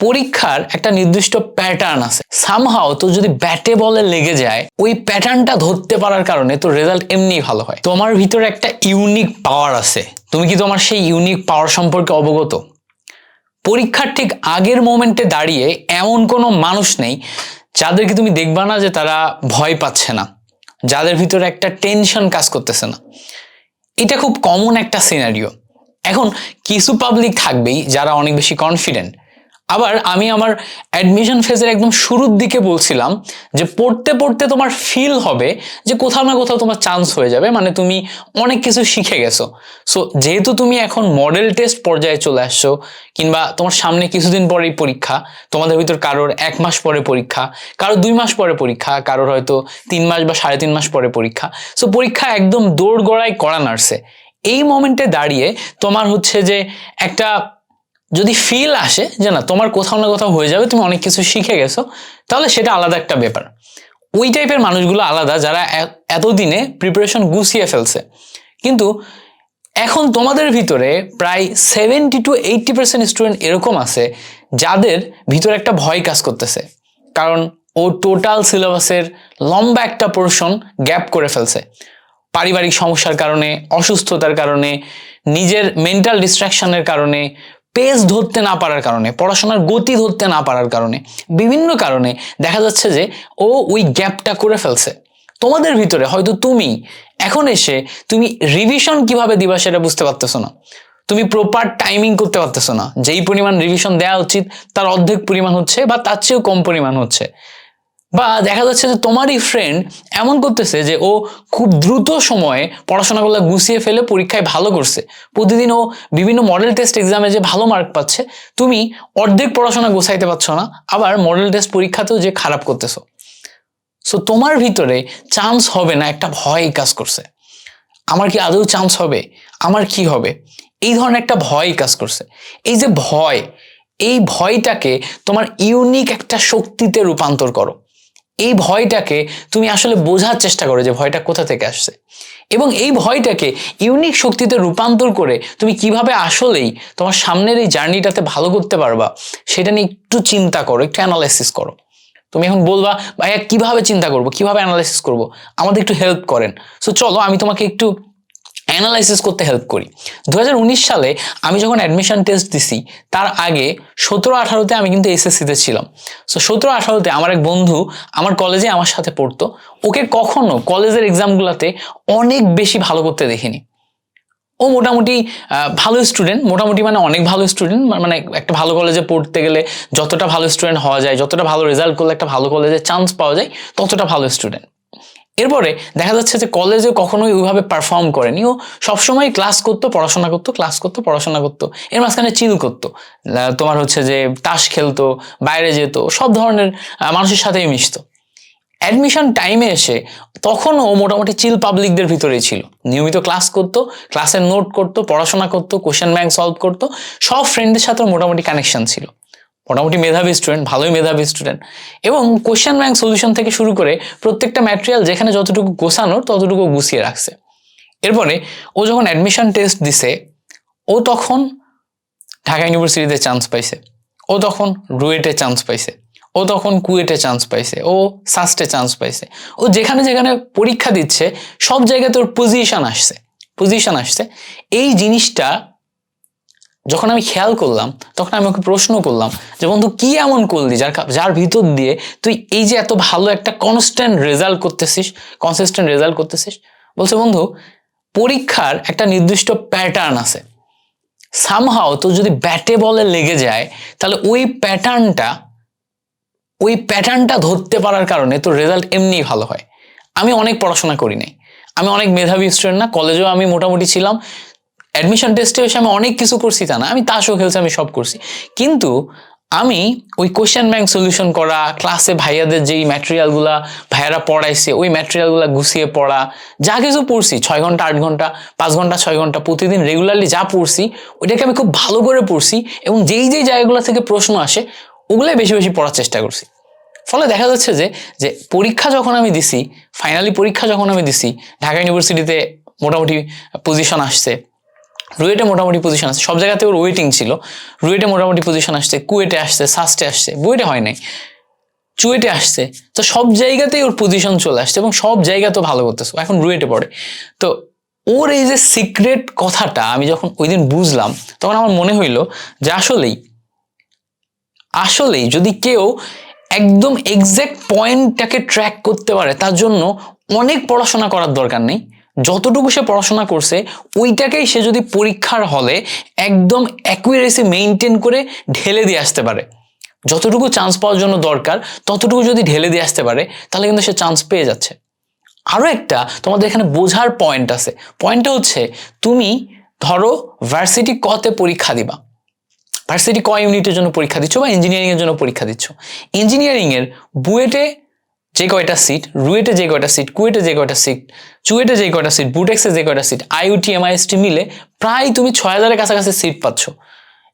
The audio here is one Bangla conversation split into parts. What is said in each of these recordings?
পরীক্ষার একটা নির্দিষ্ট প্যাটার্ন আছে। সামহাও তো যদি ব্যাটে বলে লেগে যায়, ওই প্যাটার্নটা ধরতে পারার কারণে তো রেজাল্ট এমনি ভালো হয়। তোমার ভিতরে একটা ইউনিক পাওয়ার আছে। তুমি কি তোমার সেই ইউনিক পাওয়ার সম্পর্কে অবগত? পরীক্ষার ঠিক আগের মোমেন্টে দাঁড়িয়ে এমন কোনো মানুষ নেই, যাদেরকে তুমি দেখবা না যে তারা ভয় পাচ্ছে না, যাদের ভিতরে একটা টেনশন কাজ করতেছে না। এটা খুব কমন একটা সিনারিও এখন কিছু পাবলিক থাকবেই যারা অনেক বেশি কনফিডেন্ট আবার আমি আমার অ্যাডমিশন ফেজের একদম শুরুর দিকে বলছিলাম যে পড়তে পড়তে তোমার ফিল হবে যে কোথাও না কোথাও তোমার চান্স হয়ে যাবে মানে তুমি অনেক কিছু শিখে গেছো। সো যেহেতু তুমি এখন মডেল টেস্ট পর্যায়ে চলে আসছো, কিংবা তোমার সামনে কিছুদিন পরেই পরীক্ষা, তোমাদের ভিতর কারোর এক মাস পরে পরীক্ষা, কারোর দুই মাস পরে পরীক্ষা, কারোর হয়তো তিন মাস বা সাড়ে তিন মাস পরে পরীক্ষা। সো পরীক্ষা একদম দৌড় গড়ায় করা নার্সে। এই মোমেন্টে দাঁড়িয়ে তোমার হচ্ছে যে একটা যদি ফিল আসে যে না, তোমার কোথাও না কোথাও হয়ে যাবে, তুমি অনেক কিছু শিখে গেছো, তাহলে সেটা আলাদা একটা ব্যাপার। ওই টাইপের মানুষগুলো আলাদা যারা এতদিনে প্রিপারেশন গুছিয়ে ফেলছে। কিন্তু এখন তোমাদের ভিতরে প্রায় seventy to eighty percent student এরকম আছে, যাদের ভিতরে একটা ভয় কাজ করতেছে। কারণ ও টোটাল সিলেবাসের লম্বা একটা পোর্শন গ্যাপ করে ফেলছে। পারিবারিক সমস্যার কারণে, অসুস্থতার কারণে, নিজের মেন্টাল ডিস্ট্রাকশনের কারণে পেজ ধরতে না পারার কারণে, পড়াশোনার গতি ধরতে না পারার কারণে, বিভিন্ন কারণে দেখা যাচ্ছে যে ও ওই গ্যাপটা করে ফেলছে। তোমাদের ভিতরে হয়তো তুমি, এখন এসে তুমি রিভিশন কীভাবে দিবা সেটা বুঝতে পারতেছো না। তুমি প্রপার টাইমিং করতে পারতেছো না। যেই পরিমাণ রিভিশন দেওয়া উচিত, তার অর্ধেক পরিমাণ হচ্ছে বা তার চেয়েও কম পরিমাণ হচ্ছে। বা দেখা যাচ্ছে যে তোমারই ফ্রেন্ড এমন করতেছে যে ও খুব দ্রুত সময়ে পড়াশোনাগুলো গুছিয়ে ফেলে পরীক্ষায় ভালো করছে। প্রতিদিন ও বিভিন্ন মডেল টেস্ট এক্সামে যে ভালো মার্ক পাচ্ছে, তুমি অর্ধেক পড়াশোনা গোছাইতে পারছ না, আবার মডেল টেস্ট পরীক্ষাতেও যে খারাপ করতেছো। সো তোমার ভিতরে চান্স হবে না, একটা ভয় কাজ করছে। আমার কি আদৌ চান্স হবে? আমার কি হবে? এই ধরনের একটা ভয় কাজ করছে। এই যে ভয়, এই ভয়টাকে তোমার ইউনিক একটা শক্তিতে রূপান্তর করো। এই ভয়টাকে তুমি আসলে বোঝার চেষ্টা করো যে ভয়টা কোথা থেকে আসছে। এবং এই ভয়টাকে ইউনিক শক্তিতে রূপান্তর করে তুমি কীভাবে আসলেই তোমার সামনের এই জার্নিটাতে ভালো করতে পারবা, সেটা নিয়ে একটু চিন্তা করো, একটু অ্যানালাইসিস করো। তুমি এখন বলবা, ভাইয়া, কীভাবে চিন্তা করব? কীভাবে অ্যানালাইসিস করব? আমাদের একটু হেল্প করেন। সো চলো, আমি তোমাকে একটু অ্যানালাইসিস করতে হেল্প করি। দু হাজার উনিশ সালে আমি যখন অ্যাডমিশন টেস্ট দিছি, তার আগে সতেরো আঠারোতে আমি কিন্তু এসএসসিতে ছিলাম। সো সতেরো আঠারোতে আমার এক বন্ধু আমার কলেজে আমার সাথে পড়তো। ওকে কখনো কলেজের এক্সামগুলোতে অনেক বেশি ভালো করতে দেখিনি। ও মোটামুটি ভালো স্টুডেন্ট মোটামুটি মানে অনেক ভালো স্টুডেন্ট মানে একটা ভালো কলেজে পড়তে গেলে যতটা ভালো স্টুডেন্ট হওয়া যায়, যতটা ভালো রেজাল্ট করলে একটা ভালো কলেজে চান্স পাওয়া যায়, ততটা ভালো স্টুডেন্ট এরপরে দেখা যাচ্ছে যে কলেজে কখনোই ওইভাবে পারফর্ম করেনি। ও সবসময় ক্লাস করতো, পড়াশোনা করতো ক্লাস করতো, পড়াশোনা করতো। এর মাঝখানে চিল করতো। তোমার হচ্ছে যে তাস খেলতো, বাইরে যেত, সব ধরনের মানুষের সাথেই মিশতো। অ্যাডমিশন টাইমে এসে তখন ও মোটামুটি চিল পাবলিকদের ভিতরেই ছিল। নিয়মিত ক্লাস করতো ক্লাসের নোট করতো, পড়াশোনা করতো কোশ্চেন ব্যাংক সলভ করতো, সব ফ্রেন্ডের সাথে ওর মোটামুটি কানেকশন ছিল। মোটামুটি মেধাবী স্টুডেন্ট ভালোই মেধাবী স্টুডেন্ট এবং কোশ্চেন ব্যাংক সলিউশন থেকে শুরু করে প্রত্যেকটা ম্যাটেরিয়াল যেখানে যতটুকু গোছানোর ততটুকু গুছিয়ে রাখছে। এরপরে ও যখন অ্যাডমিশন টেস্ট দিছে, ও তখন ঢাকা ইউনিভার্সিটিতে চান্স পাইছে। ও তখন রুয়েটে চান্স পাইছে। ও তখন কুয়েটে চান্স পাইছে। ও সাস্টে চান্স পাইছে। ও যেখানে যেখানে পরীক্ষা দিচ্ছে, সব জায়গায় তোর পজিশন আসছে। পজিশন আসছে। এই জিনিসটা যখন আমি খেয়াল করলাম, তখন আমি ওকে প্রশ্ন করলাম যে, বন্ধু, কি এমন করলি যার যার ভিতর দিয়ে তুই এই যে এত ভালো একটা কনস্ট্যান্ট রেজাল্ট করতেছিস কনসিস্টেন্ট রেজাল্ট করতেছিস? বলছে, বন্ধু, পরীক্ষার একটা নির্দিষ্ট প্যাটার্ন আছে। সামহাও তো যদি ব্যাটে বলে লেগে যায়, তাহলে ওই প্যাটার্নটা ওই প্যাটার্নটা ধরতে পারার কারণে তোর রেজাল্ট এমনিই ভালো হয়। আমি অনেক পড়াশোনা করি নাই। আমি অনেক মেধাবী স্টুডেন্ট না কলেজেও আমি মোটামুটি ছিলাম। অ্যাডমিশন টেস্টে এসে আমি অনেক কিছু করছি তা না, আমি তাসও খেলছি, আমি সব করছি। কিন্তু আমি ওই কোয়েশ্চেন ব্যাংক সলিউশন করা ক্লাসে ভাইয়াদের যেই ম্যাটেরিয়ালগুলা ভাইয়ারা পড়াইছে, ওই ম্যাটেরিয়ালগুলো গুছিয়ে পড়া, যা কিছু পড়ছি, ছয় ঘণ্টা, আট ঘণ্টা, পাঁচ ঘণ্টা, ছয় ঘণ্টা, প্রতিদিন রেগুলারলি যা পড়ছি, ওইটাকে আমি খুব ভালো করে পড়ছি এবং যেই যেই জায়গাগুলো থেকে প্রশ্ন আসে, ওগুলাই বেশি বেশি পড়ার চেষ্টা করছি। ফলে দেখা যাচ্ছে যে যে পরীক্ষা যখন আমি দিছি ফাইনালি পরীক্ষা যখন আমি দিছি, ঢাকা ইউনিভার্সিটিতে মোটামুটি পজিশন আসছে রুয়েটে মোটামুটি পজিশন আসছে সব জায়গাতে ওর ওয়েটিং ছিল। রুয়েটে মোটামুটি পজিশন আসছে, কুয়েটে আসছে সাস্টে আসছে, বুয়েটে হয় নাই। চুয়েটে আসছে। তো সব জায়গাতেই ওর পজিশন চলে আসছে এবং সব জায়গা তো ভালো করতেছে। এখন রুয়েটে পড়ে। তো ওর এই যে সিক্রেট কথাটা আমি যখন ওই দিন বুঝলাম, তখন আমার মনে হইল যে আসলেই আসলেই যদি কেউ একদম এক্স্যাক্ট পয়েন্টটাকে ট্র্যাক করতে পারে, তার জন্য অনেক পড়াশোনা করার দরকার নেই। যতটুকু সে পড়াশোনা করছে, ওইটাকেই সে যদি পরীক্ষার হলে একদম অ্যাকুরেসি মেনটেন করে ঢেলে দিয়ে আসতে পারে। যতটুকু চান্স পাওয়ার জন্য দরকার, ততটুকু যদি ঢেলে দিয়ে আসতে পারে, তাহলে কিন্তু সে চান্স পেয়ে যাচ্ছে। আরও একটা তোমাদের এখানে বোঝার পয়েন্ট আছে। পয়েন্টটা হচ্ছে, তুমি ধরো ভার্সিটি কতে পরীক্ষা দিবা। ভার্সিটি ক ইউনিটের জন্য পরীক্ষা দিচ্ছ বা ইঞ্জিনিয়ারিং এর জন্য পরীক্ষা দিচ্ছ। ইঞ্জিনিয়ারিংয়ের বুয়েটে যে কয়টা সিট রুয়েটে যে কয়টা সিট কুয়েটে যে কয়টা সিট চুয়েটে যে কয়টা সিট বুটেক্সে যে কয়টা সিট আইউটি এমআইএসটি মিলে প্রায় তুমি ছয় হাজারের কাছাকাছি সিট পাচ্ছ।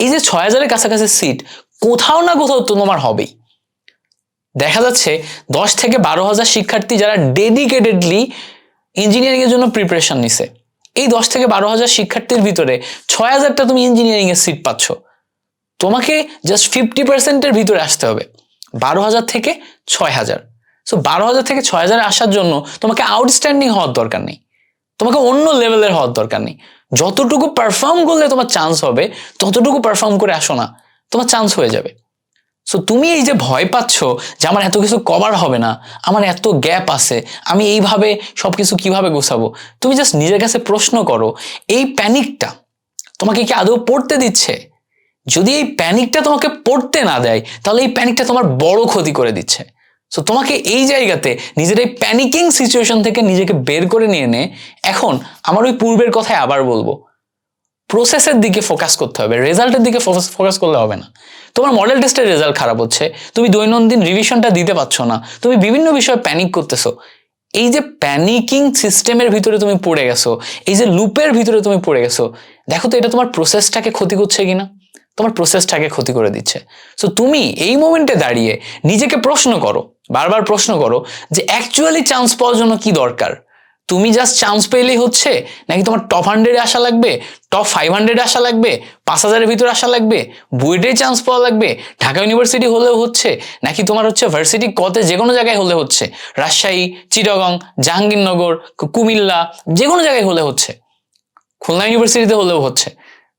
এই যে ছয় হাজারের কাছাকাছি সিট কোথাও না কোথাও তো তোমার হবেই। দেখা যাচ্ছে দশ থেকে বারো হাজার শিক্ষার্থী যারা ডেডিকেটেডলি ইঞ্জিনিয়ারিংয়ের জন্য প্রিপারেশন নিছে। এই দশ থেকে বারো হাজার শিক্ষার্থীর ভিতরে ছয় হাজারটা তুমি ইঞ্জিনিয়ারিংয়ের সিট পাচ্ছ। তোমাকে জাস্ট ফিফটি পার্সেন্টের ভিতরে আসতে হবে। বারো হাজার থেকে ছয় হাজার সো বারো হাজার থেকে ছয় হাজারে আসার জন্য তোমাকে আউটস্ট্যান্ডিং হওয়ার দরকার নেই। তোমাকে অন্য লেভেলের হওয়ার দরকার নেই। যতটুকু পারফর্ম করলে তোমার চান্স হবে, ততটুকু পারফর্ম করে আসো না, তোমার চান্স হয়ে যাবে। সো তুমি এই যে ভয় পাচ্ছ যে আমার এত কিছু কভার হবে না, আমার এত গ্যাপ আছে, আমি এইভাবে সব কিছু কীভাবে গোছাবো? তুমি জাস্ট নিজের কাছে প্রশ্ন করো, এই প্যানিকটা তোমাকে কি আদৌ পড়তে দিচ্ছে? যদি এই প্যানিকটা তোমাকে পড়তে না দেয়, তাহলে এই প্যানিকটা তোমার বড় ক্ষতি করে দিচ্ছে। সো তোমাকে এই জায়গাতে নিজের এই প্যানিকিং সিচুয়েশন থেকে নিজেকে বের করে নিয়ে নে এখন আমার ওই পূর্বের কথায় আবার বলব। প্রসেসের দিকে ফোকাস করতে হবে রেজাল্টের দিকে ফোকাস করলে হবে না। তোমার মডেল টেস্টের রেজাল্ট খারাপ হচ্ছে, তুমি দৈনন্দিন রিভিশনটা দিতে পারছ না, তুমি বিভিন্ন বিষয়ে প্যানিক করতেছো। এই যে প্যানিকিং সিস্টেমের ভিতরে তুমি পড়ে গেছো, এই যে লুপের ভিতরে তুমি পড়ে গেছো, দেখো তো এটা তোমার প্রসেসটাকে ক্ষতি করছে কিনা? তোমার প্রসেসটাকে ক্ষতি করে দিচ্ছে। সো তুমি এই মোমেন্টে দাঁড়িয়ে নিজেকে প্রশ্ন করো বারবার প্রশ্ন করো যে অ্যাকচুয়ালি চান্স পাওয়ার জন্য কি দরকার? তুমি জাস্ট চান্স পেলেই হচ্ছে? নাকি তোমার টপ হান্ড্রেডে আসা লাগবে? টপ ফাইভ হান্ড্রেডে আসা লাগবে? পাঁচ হাজারের ভিতরে আসা লাগবে? বুয়েটে চান্স পাওয়া লাগবে? ঢাকা ইউনিভার্সিটি হলেও হচ্ছে? নাকি তোমার হচ্ছে ভার্সিটি কতে যে কোনো জায়গায় হলে হচ্ছে? রাজশাহী, চিটাগং, জাহাঙ্গীরনগর, কুমিল্লা যে কোনো জায়গায় হলে হচ্ছে। খুলনা ইউনিভার্সিটিতে হলেও হচ্ছে।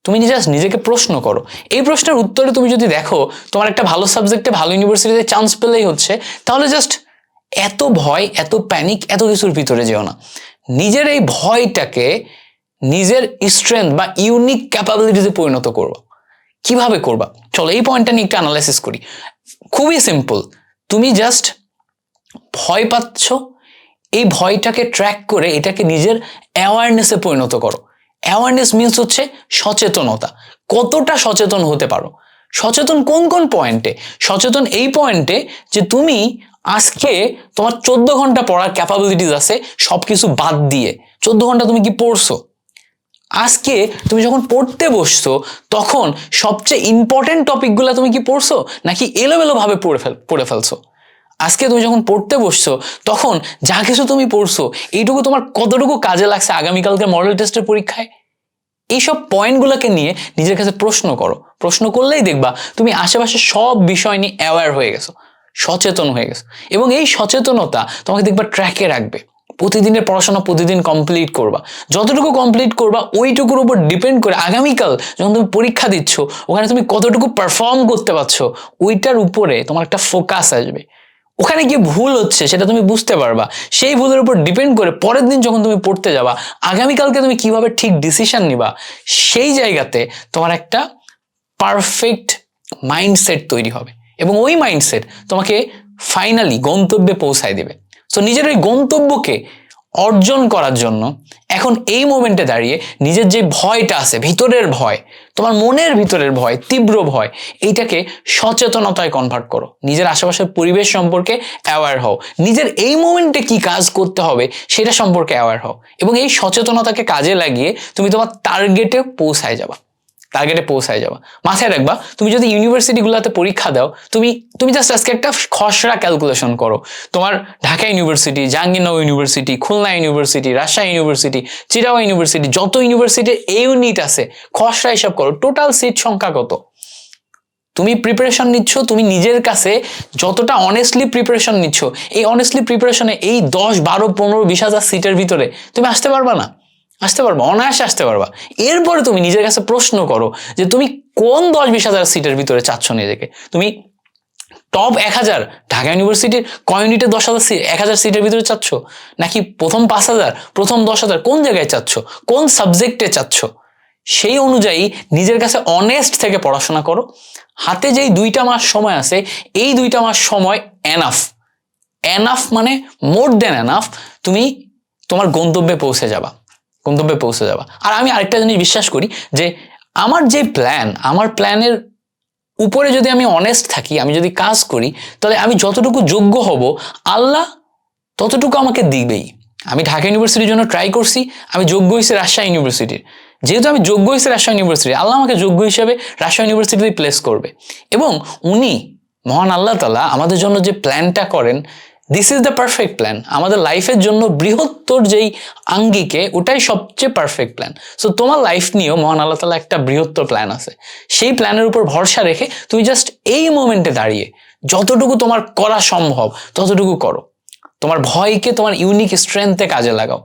তুমি জাস্ট নিজেকে প্রশ্ন করো। এই প্রশ্নের উত্তরে তুমি যদি দেখো, তোমার একটা ভালো সাবজেক্টে ভালো ইউনিভার্সিটিতে চান্স পেলেই হচ্ছে, তাহলে জাস্ট এত ভয়, এত প্যানিক এত কিছুর ভিতরে যেও না। নিজের এই ভয়টাকে নিজের স্ট্রেংথ বা ইউনিক ক্যাপাবিলিটিতে পরিণত করব। কীভাবে করবা? চলো, এই পয়েন্টটা নিয়ে একটু অ্যানালাইসিস করি। খুবই সিম্পল তুমি জাস্ট ভয় পাচ্ছ, এই ভয়টাকে ট্র্যাক করে এটাকে নিজের অ্যাওয়ারনেসে পরিণত করো। অ্যাওয়ারনেস মিনস হচ্ছে সচেতনতা। কতটা সচেতন হতে পারো? সচেতন কোন কোন পয়েন্টে সচেতন এই পয়েন্টে যে তুমি আজকে তোমার চোদ্দ ঘণ্টা পড়ার ক্যাপাবিলিটিস আছে সব কিছু বাদ দিয়ে। চোদ্দ ঘণ্টা তুমি কি পড়ছো? আজকে তুমি যখন পড়তে বসছো, তখন সবচেয়ে ইম্পর্টেন্ট টপিকগুলো তুমি কি পড়ছো? নাকি এলোমেলোভাবে পড়ে ফেল, পড়ে ফেলছো? আজকে তুমি যখন পড়তে বসছো, তখন যা কিছু তুমি পড়ছো, এইটুকু তোমার কতটুকু কাজে লাগছে আগামীকালকে মডেল টেস্টের পরীক্ষায়? এইসব পয়েন্টগুলোকে নিয়ে নিজের কাছে প্রশ্ন করো। প্রশ্ন করলেই দেখবা তুমি আশেপাশে সব বিষয় নিয়ে অ্যাওয়্যার হয়ে গেছো, সচেতন হয়ে গেছো। এবং এই সচেতনতা তোমাকে দেখবা ট্র্যাকে রাখবে। প্রতিদিনের পড়াশোনা প্রতিদিন কমপ্লিট করবা। যতটুকু কমপ্লিট করবা, ওইটুকুর উপর ডিপেন্ড করে আগামীকাল যখন তুমি পরীক্ষা দিচ্ছ, ওখানে তুমি কতটুকু পারফর্ম করতে পারছ, ওইটার উপরে তোমার একটা ফোকাস আসবে। ওখানে গিয়ে ভুল হচ্ছে, সেটা তুমি বুঝতে পারবা। সেই ভুলের উপর ডিপেন্ড করে পরের দিন যখন তুমি পড়তে যাবা, আগামীকালকে তুমি কীভাবে ঠিক ডিসিশন নিবা, সেই জায়গাতে তোমার একটা পারফেক্ট মাইন্ডসেট তৈরি হবে। এবং ওই মাইন্ডসেট তোমাকে ফাইনালি গন্তব্যে পৌঁছায় দেবে। সো নিজের ওই গন্তব্যকে অর্জন করার জন্য এখন এই মোমেন্টে দাঁড়িয়ে নিজের যে ভয়টা আছে, ভিতরের ভয়, তোমার মনের ভিতরের ভয়, তীব্র ভয়, এইটাকে সচেতনতায় কনভার্ট করো। নিজের আশেপাশের পরিবেশ সম্পর্কে অ্যাওয়ার হও। নিজের এই মোমেন্টে কি কাজ করতে হবে সেটা সম্পর্কে অ্যাওয়ার হও। এবং এই সচেতনতাকে কাজে লাগিয়ে তুমি তোমার টার্গেটে পৌঁছায় যাবা। টার্গেটে পৌঁছায় যাবা মাথায় রাখবা, তুমি যদি ইউনিভার্সিটিগুলোতে পরীক্ষা দাও, তুমি তুমি জাস্ট আজকে একটা খসড়া ক্যালকুলেশন করো। তোমার Dhaka university Jahangirnagar university Khulna university Rajshahi university চিরাওয়া university যত ইউনিভার্সিটির এ ইউনিট আছে, খসড়া হিসাব করো টোটাল সিট সংখ্যা কত? তুমি প্রিপারেশন নিচ্ছ, তুমি নিজের কাছে যতটা অনেস্টলি প্রিপারেশন নিচ্ছ, এই অনেস্টলি প্রিপারেশনে এই দশ, বারো, পনেরো, বিশ হাজার সিটের ভিতরে, তুমি আসতে পারবা না। আসতে পারবা, অনায়াসে আসতে পারবা। এরপরে তুমি নিজের কাছে প্রশ্ন করো যে তুমি কোন দশ বিশ হাজার সিটের ভিতরে চাচ্ছ নিজেকে? তুমি টপ এক হাজার ঢাকা ইউনিভার্সিটির কয় ইউনিটে দশ হাজার সিট এক হাজার সিটের ভিতরে চাচ্ছ? নাকি প্রথম পাঁচ হাজার, প্রথম দশ হাজার কোন জায়গায় চাচ্ছ? কোন সাবজেক্টে চাচ্ছ? সেই অনুযায়ী নিজের কাছে অনেস্ট থেকে পড়াশোনা করো। হাতে যেই দুইটা মাস সময় আছে, এই দুইটা মাস সময় এনাফ এনাফ মানে মোর দেন এনাফ তুমি তোমার গন্তব্যে পৌঁছে যাবা। গন্তব্যে পৌঁছে যাবা। আর আমি আরেকটা জিনিস বিশ্বাস করি যে আমার যে প্ল্যান আমার প্ল্যানের উপরে যদি আমি অনেস্ট থাকি, আমি যদি কাজ করি, তাহলে আমি যতটুকু যোগ্য হব, আল্লাহ ততটুকু আমাকে দিবেই। আমি ঢাকা ইউনিভার্সিটির জন্য ট্রাই করছি, আমি যোগ্য হয়েছি রাজশাহী ইউনিভার্সিটির। যেহেতু আমি যোগ্য হয়েছি রাজশাহী ইউনিভার্সিটি, আল্লাহ আমাকে যোগ্য হিসেবে রাজশাহী ইউনিভার্সিটিতে প্লেস করবে। এবং উনি মহান আল্লাহ তালা আমাদের জন্য যে প্ল্যানটা করেন this is the perfect plan আমাদের লাইফের জন্য বৃহত্তর যেই আঙ্গিকে, ওটাই সবচেয়ে পারফেক্ট প্ল্যান সো তোমার লাইফ নিয়েও মহান আল্লাহ তালা একটা বৃহত্তর প্ল্যান আছে। সেই প্ল্যানের উপর ভরসা রেখে তুমি জাস্ট এই মোমেন্টে দাঁড়িয়ে যতটুকু তোমার করা সম্ভব, ততটুকু করো। তোমার ভয়কে তোমার ইউনিক স্ট্রেংথে কাজে লাগাও।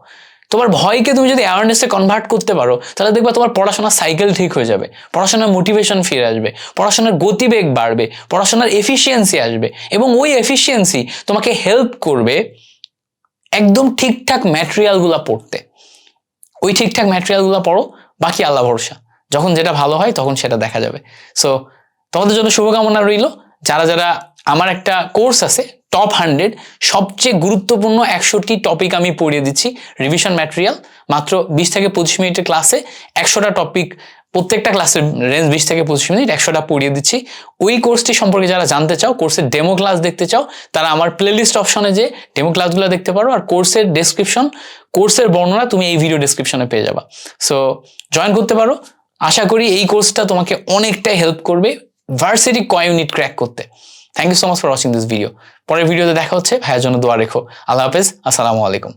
তোমার ভয়কে তুমি যদি অ্যাওয়ারনেসে কনভার্ট করতে পারো, তাহলে দেখবা তোমার পড়াশোনার সাইকেল ঠিক হয়ে যাবে। পড়াশোনার মোটিভেশন ফিরে আসবে, পড়াশোনার গতিবেগ বাড়বে, পড়াশোনার এফিসিয়েন্সি আসবে এবং ওই এফিসিয়েন্সি তোমাকে হেল্প করবে একদম ঠিকঠাক ম্যাটেরিয়ালগুলো পড়তে। ওই ঠিকঠাক ম্যাটেরিয়ালগুলো পড়ো, বাকি আল্লাহ ভরসা। যখন যেটা ভালো হয় তখন সেটা দেখা যাবে। সো তোমাদের জন্য শুভকামনা রইল। যারা যারা আমার একটা কোর্স আছে টপ হান্ড্রেড সবচেয়ে গুরুত্বপূর্ণ একশোটি টপিক আমি পড়িয়ে দিচ্ছি রিভিশন ম্যাটেরিয়াল মাত্র বিশ থেকে পঁচিশ মিনিটের ক্লাসে একশোটা টপিক প্রত্যেকটা ক্লাসের রেঞ্জ বিশ থেকে পঁচিশ মিনিট, একশোটা পড়িয়ে দিচ্ছি। ওই কোর্সটি সম্পর্কে যারা জানতে চাও কোর্সের ডেমো ক্লাস দেখতে চাও, তারা আমার প্লেলিস্ট অপশনে যে ডেমো ক্লাসগুলো দেখতে পারো। আর কোর্সের ডেসক্রিপশন কোর্সের বর্ণনা তুমি এই ভিডিও ডেসক্রিপশনে পেয়ে যাবা। সো জয়েন করতে পারো। আশা করি এই কোর্সটা তোমাকে অনেকটাই হেল্প করবে ভার্সিটি কয় ইউনিট ক্র্যাক করতে। Thank you so much for watching this video পরের ভিডিওতে দেখা হচ্ছে। ভাইয়ের জন্য দোয়া রেখো। আল্লাহ হাফেজ। আসসালামু আলাইকুম।